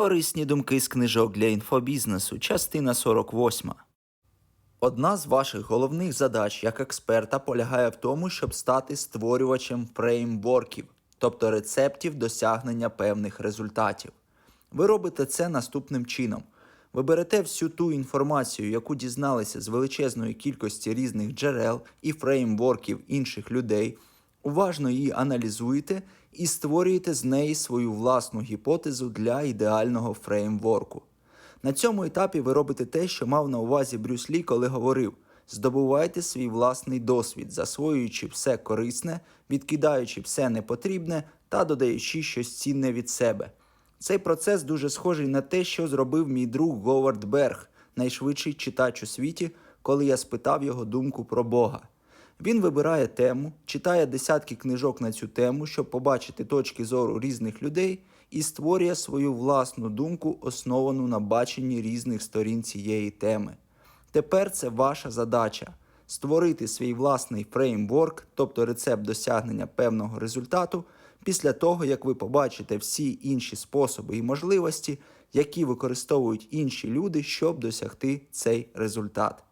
Корисні думки з книжок для інфобізнесу, частина 48. Одна з ваших головних задач як експерта полягає в тому, щоб стати створювачем фреймворків, тобто рецептів досягнення певних результатів. Ви робите це наступним чином. Ви берете всю ту інформацію, яку дізналися з величезної кількості різних джерел і фреймворків інших людей, уважно її аналізуєте і створюєте з неї свою власну гіпотезу для ідеального фреймворку. На цьому етапі ви робите те, що мав на увазі Брюс Лі, коли говорив: здобувайте свій власний досвід, засвоюючи все корисне, відкидаючи все непотрібне та додаючи щось цінне від себе. Цей процес дуже схожий на те, що зробив мій друг Говард Берг, найшвидший читач у світі, коли я спитав його думку про Бога. Він вибирає тему, читає десятки книжок на цю тему, щоб побачити точки зору різних людей, і створює свою власну думку, основану на баченні різних сторін цієї теми. Тепер це ваша задача створити свій власний фреймворк, тобто рецепт досягнення певного результату, після того, як ви побачите всі інші способи і можливості, які використовують інші люди, щоб досягти цей результат.